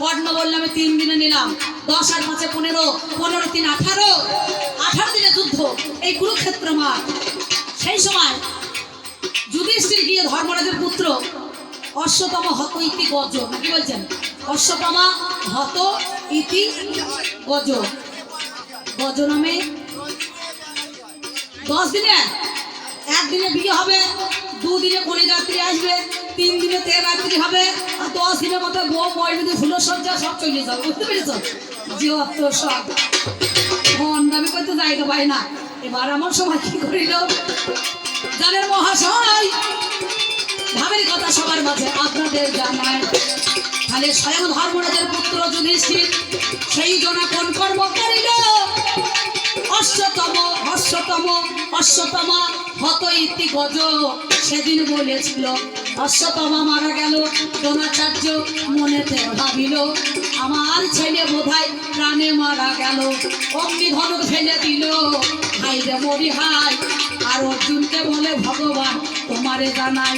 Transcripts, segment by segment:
কর্ণ বললে আমি তিন দিনে নিলাম। দশ আর পাঁচে পনেরো পনেরো তিন আঠারো আঠারো দিনে যুদ্ধ, এই কুরুক্ষেত্র মাঠ। সেই সময় যুধিষ্ঠির গিয়ে ধর্মরাজের পুত্র অশ্বতম হত ইতি গজ কি বলছেন? অশ্বতমা হত ইতি গজ। গজ নামে দশ দিনে একদিনে বিয়ে হবে, দুদিনে কনে যাত্রী আসবে তিন দিনে তেল রাত্রি হবে, আর দশ দিনের মতো বউ ময়ূরী ফুলের সজ্জা সব চলে যাবে, বুঝতে পেরেছ? জীবত্ব সব। ভণ্ডামি করতে জায়গা পাই না। এবার আমার সময় কি করিল? জানেন মহাশয়, ভাবের কথা সবার মাঝে, আপনাদের জানায়। তাহলে স্বয়ং ধর্মরাজের পুত্র যুধিষ্ঠির, সেই জনা কোন কর্ম করিল। অশ্বতম অশ্বতম, অশ্বতমা হত ইতি গজ। সেদিন বলেছিল, অশ্বতমা মারা গেল, দ্রোণাচার্য মনেতে ভাবিল, আমার ছেলে বোধহয় প্রাণে মারা গেল। অগ্নি ধনুক ফেলে দিল হাই রে মরি হাই আর অর্জুনকে বলে, ভগবান, তোমারে জানাই।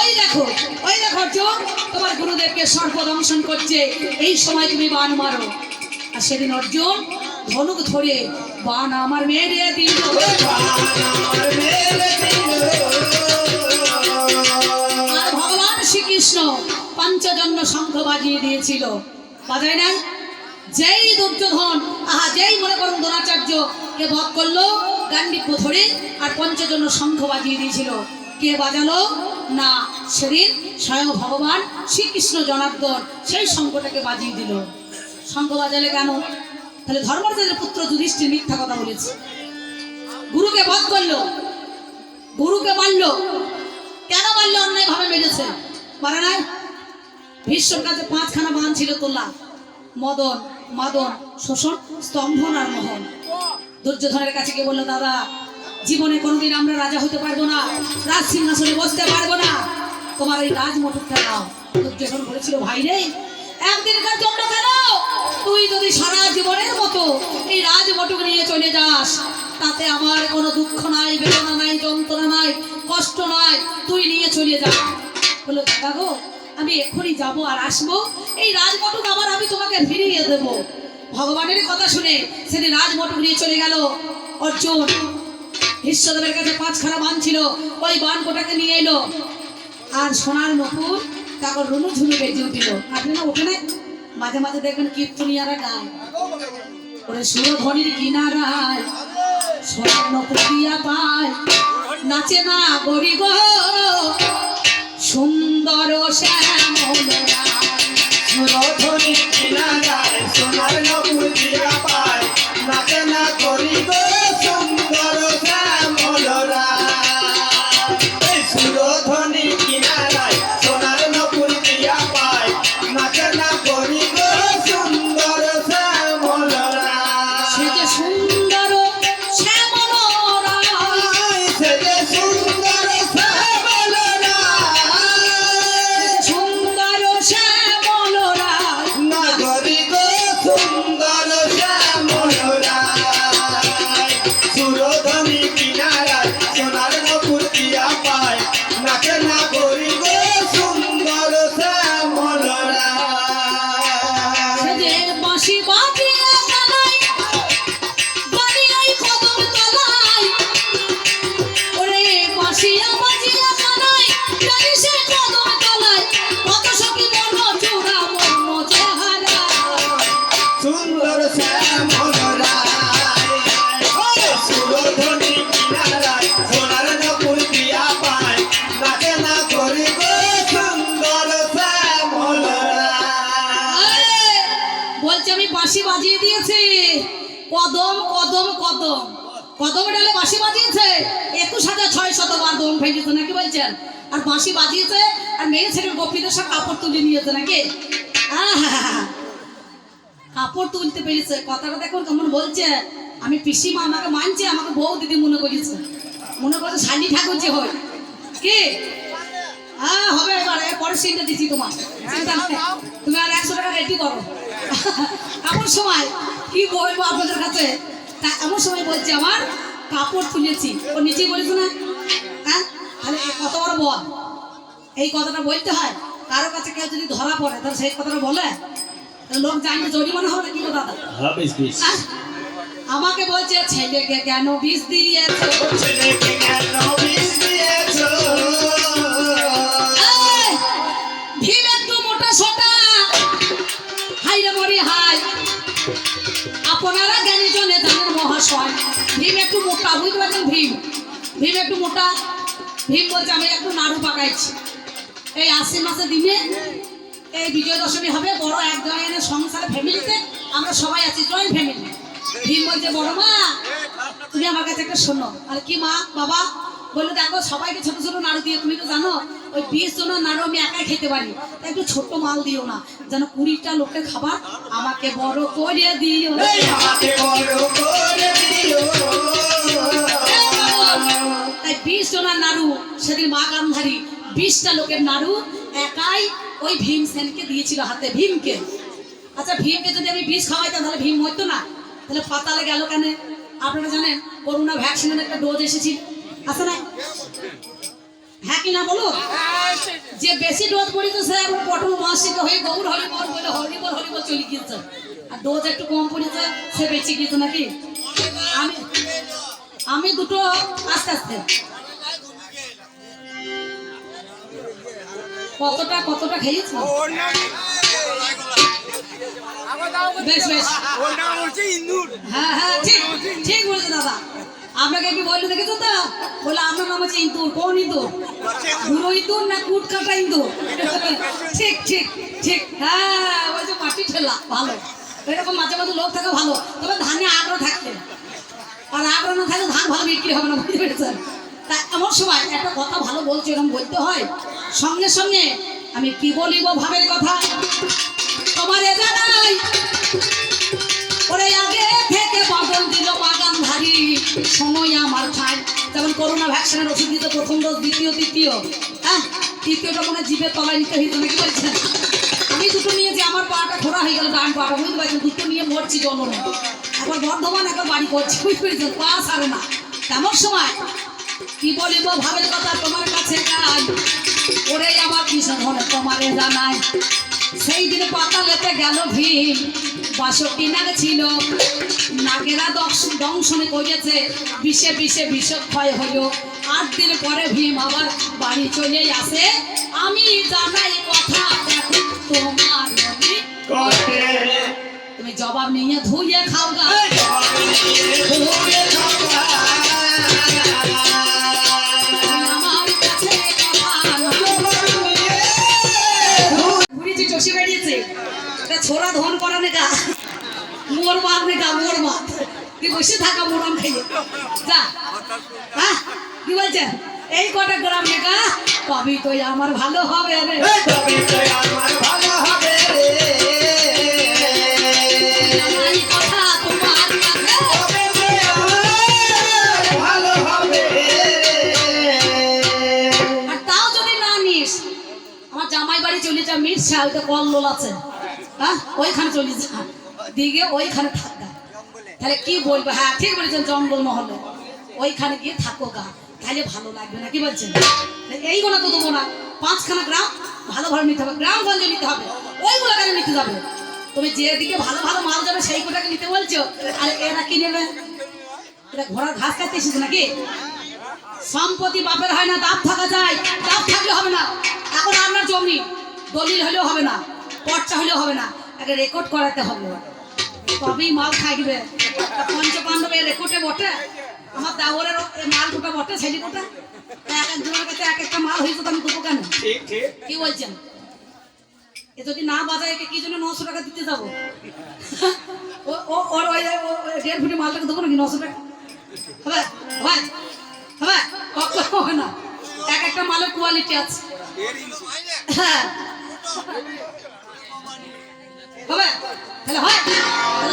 ওই দেখো ওই দেখো অর্জুন, তোমার গুরুদেবকে সর্বদংশন করছে, এই সময় তুমি বান মারো। আর সেদিন অর্জুন ধনুক ধরে, বান আমার মেরে দিল আর ভগবান শ্রীকৃষ্ণ পঞ্চজন্য শঙ্খ বাজিয়ে দিয়েছিল। বাজায় নাই যেই দুর্যোধন, আহা, যেই মনে করুন দ্রোণাচার্য, কে বধ করল গান্ডিক্য ধরে আর পঞ্চজন্য শঙ্খ বাজিয়ে দিয়েছিল। কে বাজালো? না, সেদিন স্বয়ং ভগবান শ্রীকৃষ্ণ জনার্দন সেই শঙ্খটাকে বাজিয়ে দিল। শঙ্খ বাজালে কেন? তাহলে ধর্মরাজের পুত্র যুধিষ্ঠির মিথ্যা কথা বলেছে। গুরুকে বধ করল। গুরুকে মারলো। কেন মারলো? অন্যায় ভাবে মেরেছে। মারা নাই? ভীষ্মর কাছে পাঁচখানা বান ছিল তোলা। মদন, মাদন, শোষণ, স্তম্ভন আর মোহন। দুর্যোধনের কাছে গিয়ে বলল, দাদা, জীবনে কোনোদিন আমরা রাজা হতে পারব না। রাজ সিংহাসনে বসতে পারব না। তোমার এই রাজ মটকটা নাও। দুর্যোধন বলেছিল, ভাই রে, একদিনকার জন্য কেন তুই যদি সারা জীবনের মতো এই রাজ মটক নিয়ে চলে যাস, তাতে আমার কোনো দুঃখ নাই, বেদনা নাই, যন্ত্রণা নাই, কষ্ট নাই, তুই নিয়ে চলে যা। বলো দাদা গো, আমি এক্ষুনি যাব আর আসব। এই রাজমটক আবার আমি তোমাকে ফিরিয়ে দেব। ভগবানের কথা শুনে সেদিন রাজমটক নিয়ে চলে গেল। অর্জুন বিশ্বদেবের কাছে পাঁচখানা বান ছিল, ওই বান কোটাকে নিয়ে এলো। আর সোনার নপুর তারপর রুনু ঝুনু বেজে উঠিল। আপনি না, ওঠে না? মাঝে মাঝে দেখবেন কীর্তনিয়ারা গায়। ওরে সুরধ্বনির কিনারায় স্বর্ণ দিয়া পায়। নাচে না গরি গো, সুন্দর শ্যামরা সুরধনী কিনারায় সোনার বাঁশি বাজিয়েছে আর মেয়ে ছেলের গোপীদের সব কাপড় তুলে নিয়েছে নাকি! কাপড় তুলতে পেরেছে। কথাটা দেখুন কেমন বলছে। আমি পিসিমা আমাকে মানছে, আমাকে বউ দিদি মনে করেছে মনে করছে শালি ঠাকুর যে হয়। কি? হ্যাঁ হবে এবার পরের সিনটা দিচ্ছি তোমার। তুমি আর একশো টাকা রেডি করো। এমন সময়, কি বলব আপনাদের কাছে? তা এমন সময় বলছে, আমার কাপড় তুলেছি। ও নিজেই বলেছে না তাহলে এ কত বড় বল। এই কথাটা বলতে হয় কারও কাছে কেউ যদি ধরা পড়ে তাহলে সেই কথাটা বলে। লোক জানলে জরিমানা হবে কি দাদা? আহ, আমাকে বলছে ছেলেকে কেন বিষ দিয়েছে? ছেলেকে কেন বিষ দিয়েছ? এই, ভীম একটু মোটা সোটা। হাই রে মরি হাই। আপনারা জ্ঞানী জনে জানেন মহাশয় ভীম একটু মোটা বুঝতে পারছেন ভীম ভীম একটু মোটা। ভীম বলছে আমি একটু নাড়ু পাকাইছি। এই আশ্বিন মাসের দিনে এই বিজয় দশমী হবে বড় এক জনের সংসারে ফ্যামিলিতে আমরা সবাই আছি জয়েন্ট ফ্যামিলি ভীম বলছে বড় মা তুমি আমার কাছে একটা শোনো। আর কি মা বাবা? বলল দেখো সবাইকে ছোট ছোট নাড়ু দিয়ে তুমি তো জানো ওই বিশ জনের নাড়ু আমি একাই খেতে পারি। তাই একটু ছোট্ট মাল দিও না যেন কুড়িটা লোকের খাবার আমাকে বড় করে দিও। আমাকে বড় করে দিও। তাই বিশ জনের নাড়ু সেদিন মা গান্ধারী বিশটা লোকের নাড়ু একাই ওই ভীম সেনকে দিয়েছিল হাতে, ভীমকে। আচ্ছা ভীমকে যদি আমি বিষ খাওয়াইতাম তাহলে ভীম হইতো না? তাহলে পাতালে গেল কেন? আপনারা জানেন, করোনা ভ্যাকসিনের একটা ডোজ এসেছিল আছে না? হ্যাঁ কি না বলো? যে বেশি ডোজ পড়িত সে এখন পটল মাসিক হয়ে গৌর হরিবল বলে হরিবল হরিবল চলে গিয়েছে। আর ডোজ একটু কম পড়েছে, সে বেঁচে গিয়েছে নাকি? আমি আমি দুটো আস্তে আস্তে। কতটা কতটা খেয়েছো বেশ বেশ। হ্যাঁ হ্যাঁ ঠিক ঠিক বলেছে দাদা। আপনাকে কি বলল দেখেছ তো? বলে, আপনার নাম হচ্ছে ইন্দুর। কোন ইন্দুর? বুড়ো ইন্দুর না কুট কাটা ইন্দুর? ঠিক ঠিক ঠিক। হ্যাঁ ওই মাটি ঠেলা, ভালো। এরকম মাঝে মাঝে লোক থাকা, ভালো। তবে ধানে আগ্রহ থাকতে আর আগ্রহ না থাকলে ধান ভালো বিক্রি হবে না, বুঝতে পেরেছেন? তা এমন সময় একটা কথা ভালো বলছে এরকম বলতে হয়। সঙ্গে সঙ্গে আমি কি বলিব ভাবের কথা? তোমার জানাই, ওরে আগে থেকে বদল দিল বাগান ধারি সময় আমার খায়। যেমন করোনা ভ্যাকসিনের ওষুধ দিত প্রথম ডোজ, দ্বিতীয়, তৃতীয়। হ্যাঁ তৃতীয়টা মনে জিভের তলায় নিতে হইতো নাকি বলছেন? আমি দুটো নিয়েছি আমার পাটা খোরা হয়ে গেল, ডান পাটা। বুঝতে পারছি দুটো নিয়ে মরছি জলনে একবার বর্ধমান একবার বাড়ি করছি বুঝতে পেরেছেন পা সারে না। তেমন সময় কি বলিব ভাবের কথা, তোমার কাছে কাজ ওরে আমার কিষণ হলে তোমারে জানায় সেই দিনে পাতালেতে গেল ভীম বাষট্টি নাগ ছিল। নাগেরা দংশ- দংশনে করেছে বিষে বিষে বিষক্ষয় হলো আট দিন পরে ভীম আবার বাড়ি চলে আসে। আমি জানাই কথা তোমার তুমি জবাব নিয়ে ধুয়ে খাও গা। ধুয়ে চষি বেরিয়েছে। ছোড়া ধন করানে গা। মোর মার নে গা মোর মা। তুই বসে থাকা মোরাম খাইয়ে। যা। হ্যাঁ? কি বলছেন এই কটা গ্রাম নেগা কবি তো আমার ভালো হবে রে। তবে তো আমার ভালো মির্সা ওইটা কল্লোল আছে হ্যাঁ? ওইখানে চলে যা। দিকে ওইখানে থাকা তাহলে কি বলব? হ্যাঁ ঠিক বলেছেন, জঙ্গল মহলে। ওইখানে গিয়ে থাকো গা। তাহলে ভালো লাগবে না। কি বলছেন? এই গোনা তো দেবো না। পাঁচখানা গ্রাম, ভালো ভালো নিতে হবে। গ্রাম গঞ্জে নিতে হবে। ওইগুলো কেন নিতে যাবে? তুমি যেদিকে ভালো ভালো মাল যাবে, সেই কোটাকে নিতে বলছো? আর এরা কি নেবে এটা ঘোড়ার ঘাস খাইতে এসেছে নাকি? সম্পত্তি বাপের হয় না দাপ থাকা যায়। দাপ থাকলে হবে না। এখন আপনার জমি। দলিল হলেও হবে না পর্চা হলেও হবে না আগে রেকর্ড করাতে হবে। তবেই মাল থাকবে। পঞ্চ পাণ্ডবের রেকর্ডে বটে আমার দাওয়ারের মাল গোটা বটে ছেলে গোটা তা এক একজনের কাছে এক একটা মাল হয়েছে তো আমি দেবো কেন? কি বলছেন? এ যদি না বাজায় একে কি জন্য নশো টাকা দিতে যাব? ও ওর ওই দেড় ফুটি মালটাকে দেবো নাকি নশো টাকা? হবে হবে হবে কখনো হবে না। এক একটা মালের কোয়ালিটি আছে। হ্যাঁ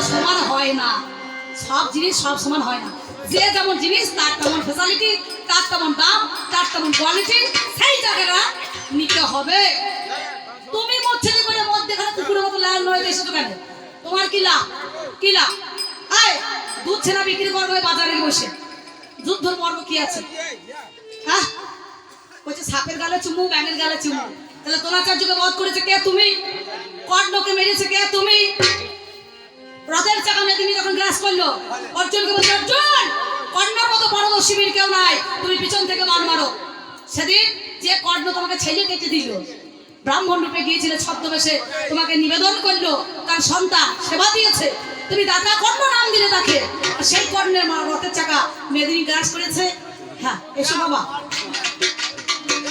সমান হয় না। সব জিনিস সব সমান হয় না। যে যেমন জিনিস, তার তেমন ফেসিলিটি তার তেমন দাম, তার তেমন কোয়ালিটি সেই জায়গাটা নিতে হবে। তুমি মরছে করে মধ্যে এখানে কুকুরের মতো লাল নয় এসেছ কেন? তোমার কি লাভ? কি লাভ? আয় দুধ ছেনা বিক্রি করব বাজারে বসে। যুদ্ধর মর্ম কি আছে? হ্যাঁ? বলছে, সাপের গালে চুমু, ব্যাঙের গালে চুমু। তাহলে তোলাচার্যকে বধ করেছে কে তুমি? কর্ণকে মেরেছে কে তুমি? রথের চাকা মেদিনী যখন গ্রাস করল, অর্জুনকে বলছে, অর্জুন, কর্ণর মতো পারদর্শী বীর কেউ নাই। তুমি পিছন থেকে মান মারো। সেদিন যে কর্ণ তোমাকে ছেলে কেটে দিল, ব্রাহ্মণ রূপে গিয়েছিলে ছদ্মবেশে, তোমাকে নিবেদন করল, তার সন্তান সেবা দিয়েছে। তুমি দাদা কর্ণ নাম দিলে তাকে সেই কর্ণের মা রথের চাকা মেদিনী গ্রাস করেছে। হ্যাঁ এসো বাবা।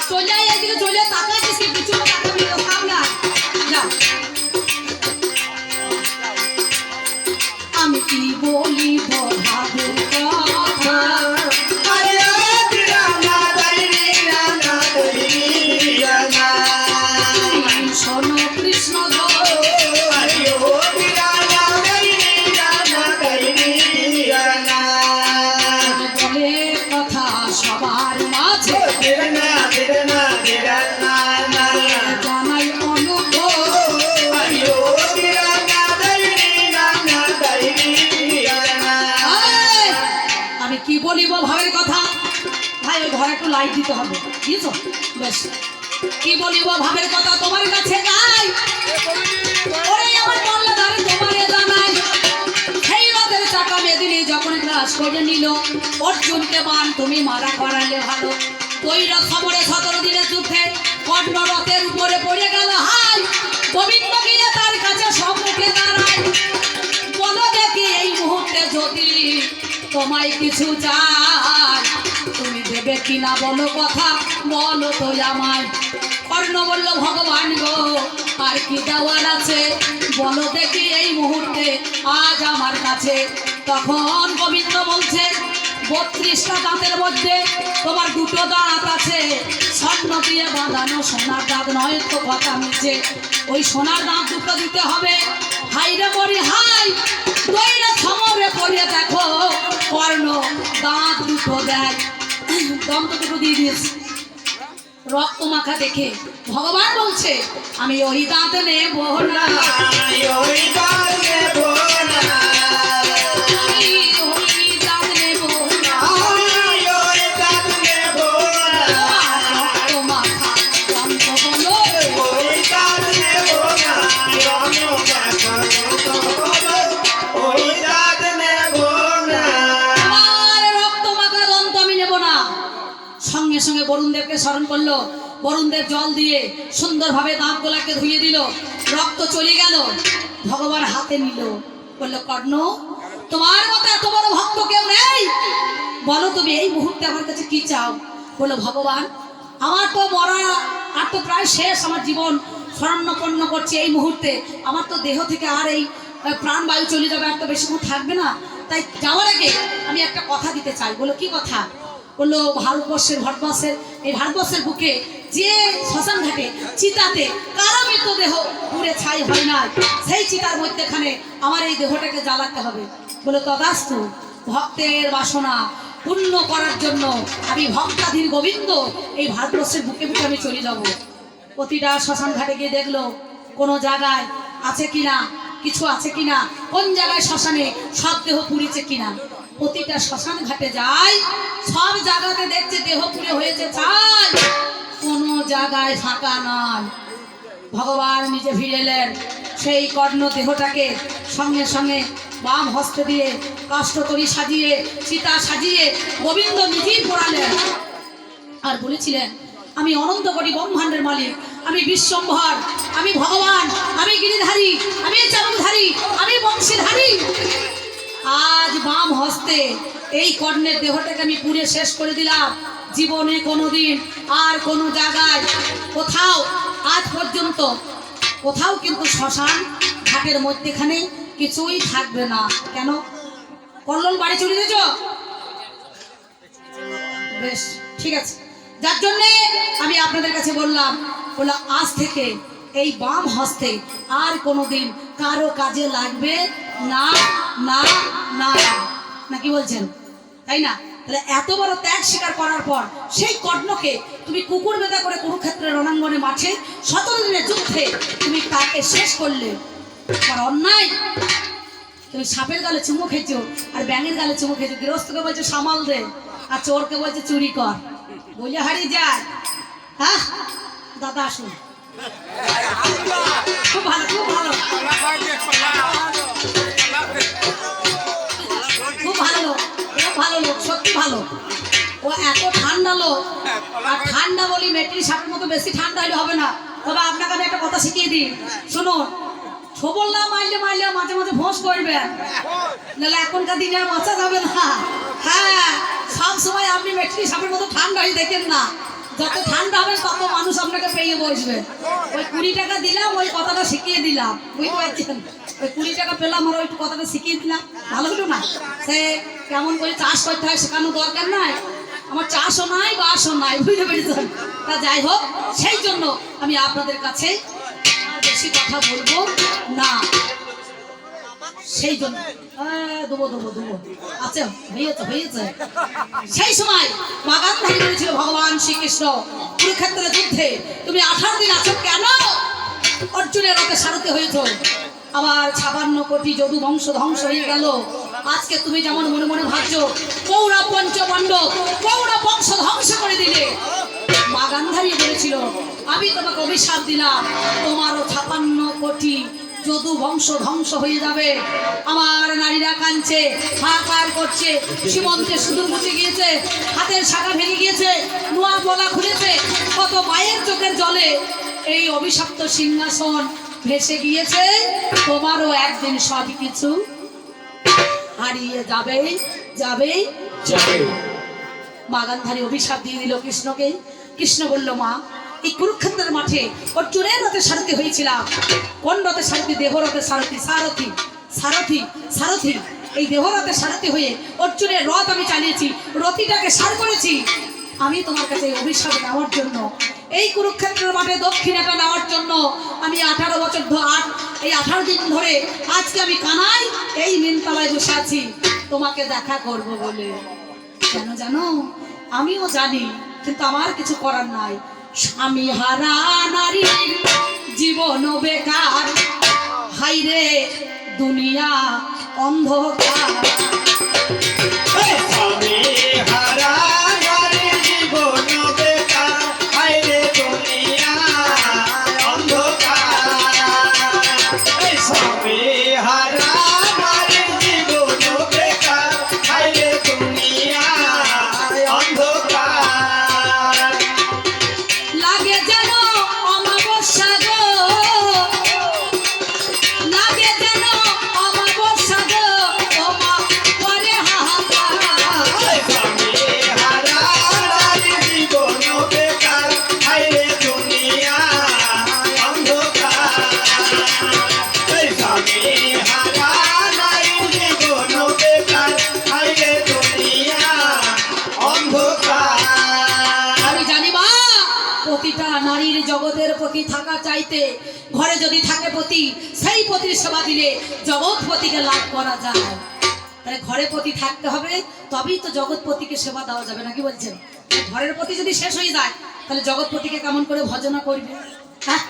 চলে আয় এদিকে চলে তাকাচ্ছিস কি কিছু তাকাবি না, থাম না যা। আমি কি বলি কথা? হবে বেশ কি বলিব ভাবের কথা তোমার কাছে গাই আমার পাল্লা তোমারে জানাই। সেই রথের চাকা মেদিনী যখন গ্রাস করে নিল, অর্জুনকে বান তুমি মারা করালে ভালো। ওই খবরে সতেরো দিনের যুদ্ধে কর্ণ উপরে পড়ে গেল হাই। গোবিন্দ তার কাছে সম্মুখে দাঁড়ায় বলো এই মুহূর্তে যদি তোমায় কিছু চাই। তুমি দেবে কিনা বলো কথা, বলো তো আমায় কর্ণ বলল, ভগবান গো, আর কি দেওয়ার আছে? বলো দেখি এই মুহূর্তে, আজ আমার কাছে। তখন গোবিন্দ বলছে, বত্রিশটা দাঁতের মধ্যে তোমার দুটো দাঁত আছে। স্বর্ণ দিয়ে বাঁধানো সোনার দাঁত নয় তো কথা মিছে। ওই সোনার দাঁত দুটো দিতে হবে। হাই রে মরি হাই দইরা সমরে পড়ে দেখো, কর্ণ দাঁত দুটো দেয়। দিয়ে দিয়েছে। রক্ত মাখা দেখে ভগবান বলছে, আমি ওই দাঁত নেব না। ওই দাঁতে বোনা স্মরণ করল। বরুণদেব জল দিয়ে সুন্দরভাবে দাঁত গোলাকে ধুয়ে দিল। রক্ত চলে গেল। ভগবান হাতে নিল। বলল কর্ণ তোমার মতো এত বড় ভক্ত কেউ নেই? বলো তুমি এই মুহূর্তে আমার কাছে কি চাও? বলো ভগবান আমার তো মরা আর তো প্রায় শেষ আমার জীবন স্মরণপন্ন করছে এই মুহূর্তে। আমার তো দেহ থেকে আর এই আহ, প্রাণবায়ু চলে যাবে আর তো বেশিক্ষণ থাকবে না। তাই যাওয়ার আগে আমি একটা কথা দিতে চাই। বলো কি কথা? বলল, ভারতবর্ষের ভারতবর্ষের এই ভারতবর্ষের বুকে যে শ্মশান ঘাটে চিতাতে কারও মৃতদেহ পুড়ে ছাই হয় না সেই চিতার মধ্যেখানে আমার এই দেহটাকে জ্বালাতে হবে। বলে, তদাস্তু, ভক্তের বাসনা পূর্ণ করার জন্য আমি ভক্তাধীন গোবিন্দ এই ভারতবর্ষের বুকে বুকে আমি চলে যাব। প্রতিটা শ্মশান ঘাটে গিয়ে দেখল, কোনো জায়গায় আছে কিনা কিছু আছে কিনা? কোন জায়গায় শ্মশানে সব দেহ পুড়েছে কিনা? প্রতিটা শ্মশান ঘাটে যায় সব জায়গাতে দেখছে দেহ পুড়ে হয়েছে, চাই। কোনো জায়গায় ফাঁকা নয়। ভগবান নিজে ফিরে এলেন। সেই কর্ণ দেহটাকে সঙ্গে সঙ্গে বাম হস্ত দিয়ে কাষ্টতরি সাজিয়ে সীতা সাজিয়ে গোবিন্দ নিজেই পড়ালেন। আর বলেছিলেন, আমি অনন্ত কোটি ব্রহ্মাণ্ডের মালিক। আমি বিশ্বম্ভর, আমি ভগবান, আমি গিরিধারী, আমি চামুকধারী আমি বংশীধারী। আজ বাম হস্তে এই কর্ণের দেহটাকে আমি পুড়ে শেষ করে দিলাম। জীবনে কোনোদিন আর কোনো জায়গায়, কোথাও আজ পর্যন্ত, কোথাও কিন্তু শ্মশান ঘাটের মধ্যেখানে কিছুই থাকবে না। কেন? কল্লোল বাড়ি চলে গেছ বেশ, ঠিক আছে। যার জন্যে আমি আপনাদের কাছে বললাম বললাম আজ থেকে এই বাম হস্তে আর কোনোদিন কারও কাজে লাগবে না না না। না, কি বলছেন? তাই না? তাহলে এত বড় ত্যাগ স্বীকার করার পর সেই কর্ণকে তুমি কুকুর বেদা করে কুরুক্ষেত্রের রণাঙ্গনে মাঠে সতেরো দিনের যুদ্ধে তুমি তাকে শেষ করলে। আর অন্যায়। তুমি সাপের গালে চুমু খেয়েছো আর ব্যাঙের গালে চুমু খেয়েছো। গৃহস্থকে বলছো, সামাল দে। আর চোরকে বলছে, চুরি কর। বলে হারিয়ে যায়। হ্যাঁ দাদা আসুন। খুব ভালো খুব ভালো। খুব ভালো খুব ভালো লোক, সত্যি ভালো। ও এত ঠান্ডা লোক, আর ঠান্ডা বলি মেট্রি সাপের মতো বেশি ঠান্ডা হলে হবে না। তবে আপনাকে আমি একটা কথা শিখিয়ে দিই। শুনুন ছবল না মারলে মারলে মাঝে মাঝে ভোঁস করবেন। নাহলে এখনকার দিনে আর বাঁচা যাবে না। হ্যাঁ সব সময় আপনি মেট্রি সাপের মতো ঠান্ডা হয়ে দেখেন না। যত ঠান্ডা হবে, তত মানুষ আপনাকে পেয়ে বসবে। ওই কুড়ি টাকা দিলাম, ওই কথাটা শিখিয়ে দিলাম। বুঝতে পারছেন? ওই কুড়ি টাকা পেলাম, আর ওই কথাটা শিখিয়ে দিলাম। ভালো হলো না? সে কেমন করে চাষ করতে হয় শেখানো দরকার নাই। আমার চাষও নাই, বাসও নাই, বুঝতে পেরেছেন? তা যাই হোক, সেই জন্য আমি আপনাদের কাছে বেশি কথা বলব না। সেই জন্য। আচ্ছা সেই সময় বাগানধারী বলেছিল, ভগবান শ্রীকৃষ্ণ, কুরুক্ষেত্রের যুদ্ধে তুমি আঠারো দিন আছো কেন? অর্জুনের রথে সারথি হয়েছ। আবার ছাপান্ন কোটি যদু বংশ ধ্বংস হয়ে গেল। আজকে তুমি যেমন মনে মনে ভাবছ কৌরা পঞ্চপাণ্ডব কৌরা বংশ ধ্বংস করে দিলে। মা গান্ধারী বলেছিল, আমি তোমাকে অভিশাপ দিলাম। তোমারও ছাপান্ন কোটি যদু বংশ ধ্বংস হয়ে যাবে আমার নারীরা কাঁদছে হাহাকার করছে সীমন্তে সুদূর মুছে গিয়েছে হাতের শাখা ভেঙে গিয়েছে নোয়া বলা খুলেছে কত মায়ের চোখের জলে। এই অভিশপ্ত সিংহাসন ভেসে গিয়েছে তোমারও একদিন সব কিছু হারিয়ে যাবে যাবে যাবে। বাগানধারী অভিশাপ দিয়ে দিল কৃষ্ণকে। কৃষ্ণ বলল মা এই কুরুক্ষেত্রের মাঠে অর্জুনের রথে সারথি হয়েছিলাম। কোন রথে সারথি? দেহ রথে সারথি সারথি সারথি সারথি। এই দেহ রথে সারথি হয়ে অর্জুনের রথ আমি চালিয়েছি। রথিটাকে সার করেছি। আমি তোমার কাছে অভিশাপ নেওয়ার জন্য, এই কুরুক্ষেত্রের মাঠে দক্ষিণাটা নেওয়ার জন্য আমি আঠারো বছর আট এই আঠারো দিন ধরে আজকে আমি কানাই এই মিনতলায় বসে আছি। তোমাকে দেখা করব বলে। কেন জানো? আমিও জানি, কিন্তু আমার কিছু করার নাই। স্বামী হারা নারী জীবন বেকার। হাইরে দুনিয়া অন্ধকার। স্বামী হারা নারীর জগতের প্রতি থাকা চাইতে, ঘরে যদি থাকে পতি, সেই পতির সেবা দিলে জগৎপতিকে লাভ করা যায়। তাহলে ঘরে পতি থাকতে হবে, তবেই তো জগৎপতিকে সেবা দেওয়া যাবে নাকি বলছেন? ঘরের প্রতি যদি শেষ হয়ে যায়, তাহলে জগৎপতিকে কেমন করে ভজনা করবে? হ্যাঁ?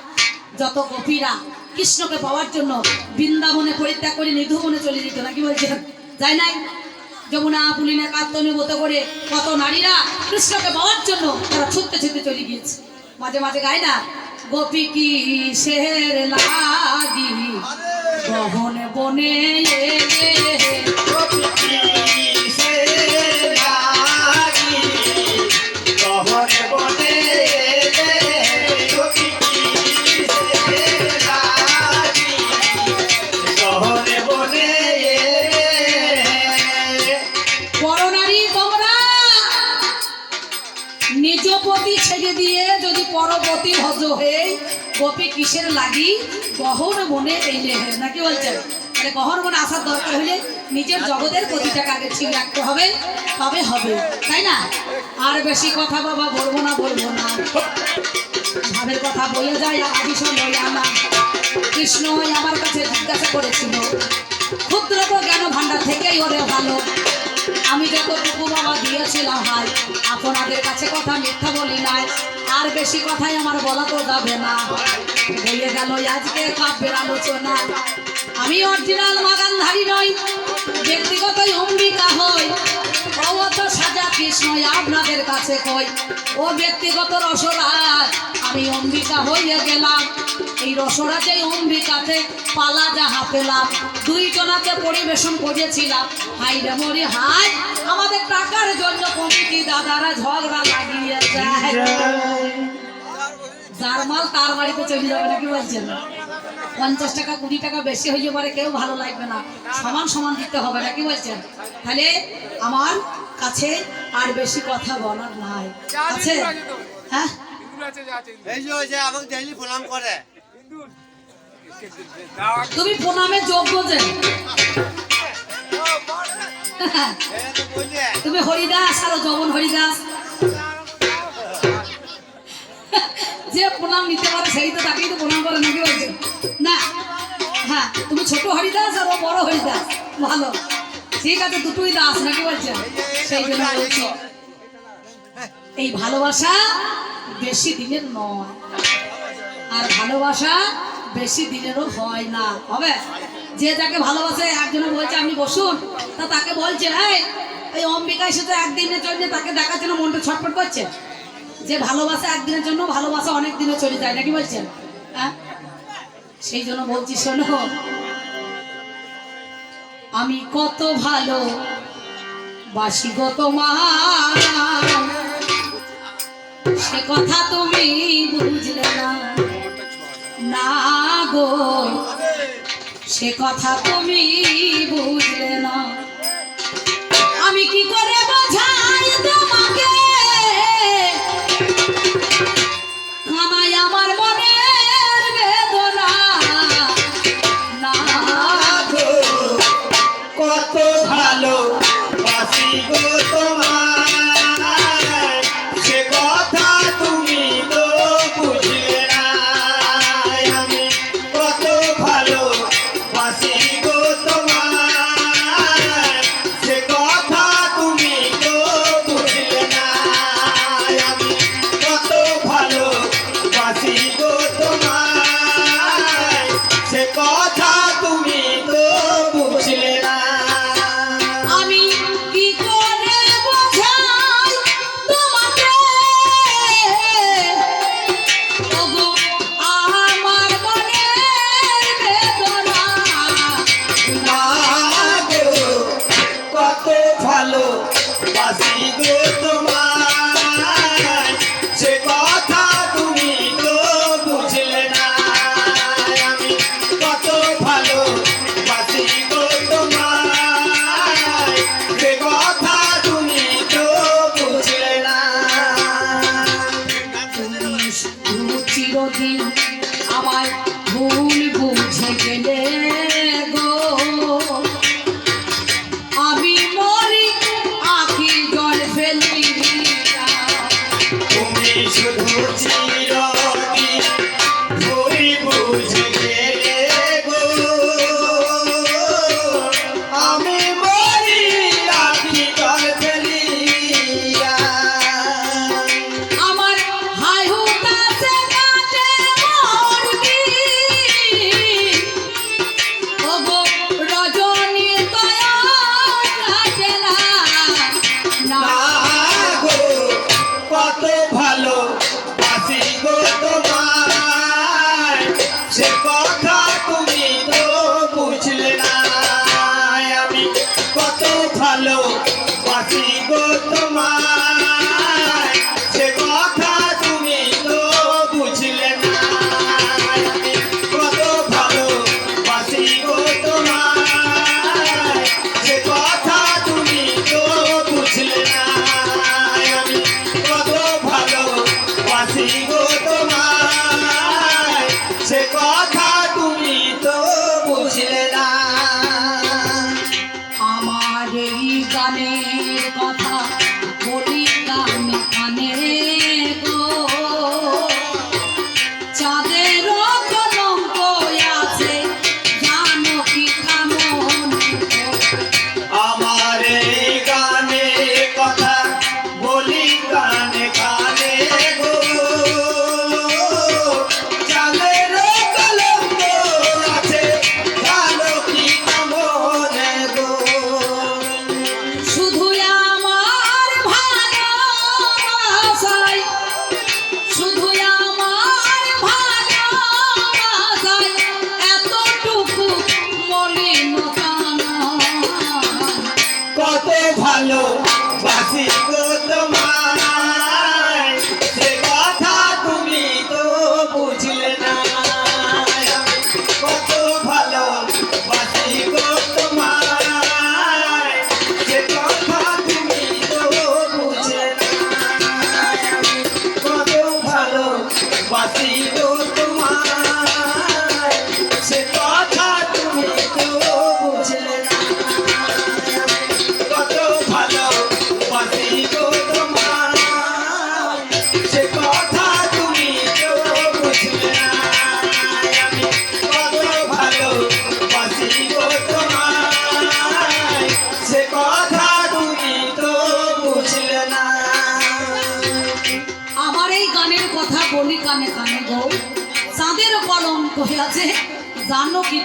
যত গোপীরা কৃষ্ণকে পাওয়ার জন্য বৃন্দাবনে পরিত্যাগ করে নিধুবনে চলে যেত নাকি বলছেন? যাই নাই? যমুনা পুলিনে কাত্তনি মতো করে কত নারীরা কৃষ্ণকে পাওয়ার জন্য তারা ছুটতে ছুটতে চলে গিয়েছে। মাঝে মাঝে গায় না গোপী কি শের লাগি? বহনে বনে পরবর্তী ভজ হয়ে গোপী কিসের লাগি? গহন মনে এলে হে নাকি বলছেন? তাহলে গহন মনে আসার দরকার হলে নিজের জগতের প্রতিটাকে আগে ঠিক রাখতে হবে, তবে হবে। তাই না? আর বেশি কথা বাবা বলব না বলব না। ভাবের কথা বলে যায় আদিশন লইয়া না কৃষ্ণ আমার কাছে জিজ্ঞাসা করেছিল, ক্ষুদ্র জ্ঞান ভাণ্ডার থেকেই ওরে ভালো। আমি যতটুকু বাবা দিয়েছিলাম ভাই, আপনাদের কাছে কথা মিথ্যা বলি নাই। আর বেশি কথাই আমার বলা তো যাবে না। হয়ে গেল আজকে কাব্যের আলোচনা। আমি অরিজিনাল মাগানধারী নই ব্যক্তিগতই অম্বিকা হই। অবত সাজা কৃষ্ণই আপনাদের কাছে কই। ও ব্যক্তিগত রসরাজ, আমি অম্বিকা হইয়া গেলাম। এই রসরাজে অম্বিকাতে পালা যাহা পেলাম। দুই জনাকে পরিবেশন করেছিলাম। হাই রে মরি হাই! আমাদের টাকার জন্য কমিটি দাদারা ঝগড়া লাগিয়ে যায় যার মাল তার বাড়িতে চলে যাবে নাকি বলছেন? পঞ্চাশ টাকা কুড়ি টাকা বেশি হয়ে পারে কেউ ভালো লাগবে না। সমান সমান দিতে হবে নাকি বলছেন? তাহলে আমার কাছে আর বেশি কথা বলার নাই। আছে? হ্যাঁ? এই যে যে আমাকে ডেইলি প্রণাম করে। তুমি প্রণামে যোগ্য যে তুমি হরিদাস, আর যমন হরিদাস। যে প্রণাম নিতে পারে সেই তো তাকেই তো প্রণাম করে নাকি বলছে? না হ্যাঁ তুমি ছোট হরিদাস আর ও বড় হরিদাস। ভালো। ঠিক আছে, দুটোই দাস নাকি বলছে? সেই জন্য এই ভালোবাসা বেশি দিনের নয়। আর ভালোবাসা বেশি দিনেরও হয় না, হবে? যে যাকে ভালোবাসে, একজনে বলছে, আপনি বসুন। তা তাকে বলছে, এই এই অম্বিকা এসে তো একদিনের জন্য তাকে দেখার জন্য মনটা ছটফট করছে? যে ভালোবাসা একদিনের জন্য, ভালোবাসা অনেক দিনে চলে যায়, নাকি বলছেন? হ্যাঁ? সেই জন্য বলছি, শোনো, আমি কত ভালো বাসি গো তোমার। সে কথা তুমি বুঝলে না। না গো। সে কথা তুমি বুঝলে না। আমি কি করে বোঝাই তোমাকে? কানাই আমার মনের বেদনা। না কত ভালো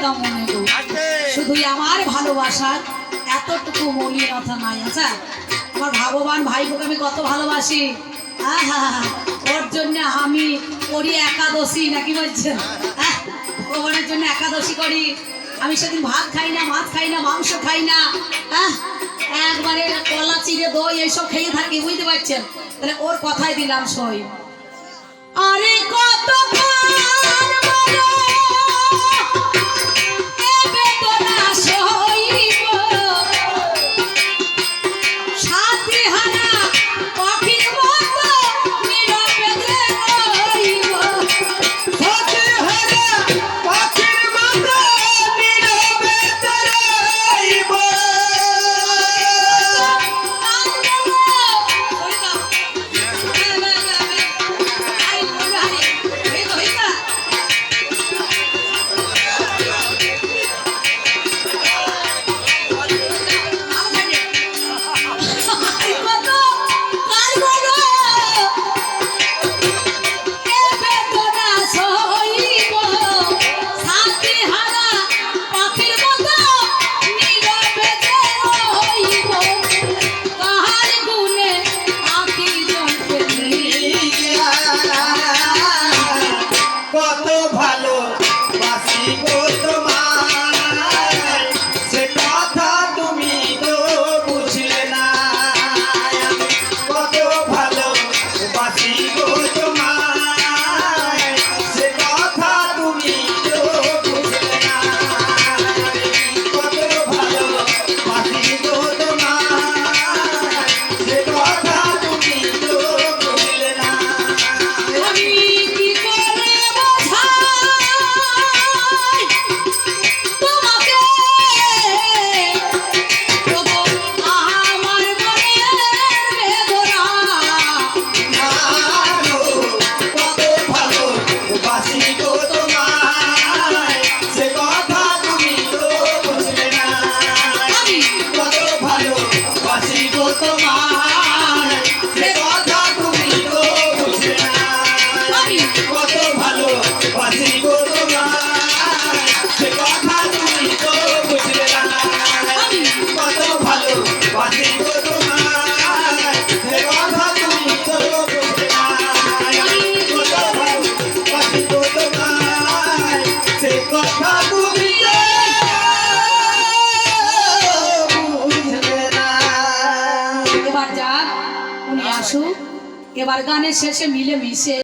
কথা মনে গো শুধু আমার ভালোবাসার এতটুকু মলিনতা নাই আচ্ছা? আমার ভগবান ভাইবোকে আমি কত ভালোবাসি। ওর জন্য আমি করি একাদশী নাকি বলছেন ভগবানের জন্য একাদশী করি। আমি সেদিন ভাত খাই না মাছ খাই না মাংস খাই না। হ্যাঁ একবারে কলা চিড়ে দই এইসব খেয়ে থাকি বুঝতে পারছেন? তাহলে ওর কথাই দিলাম সই। আরে কত വർഗാന ശേഷം ഇല വീശേ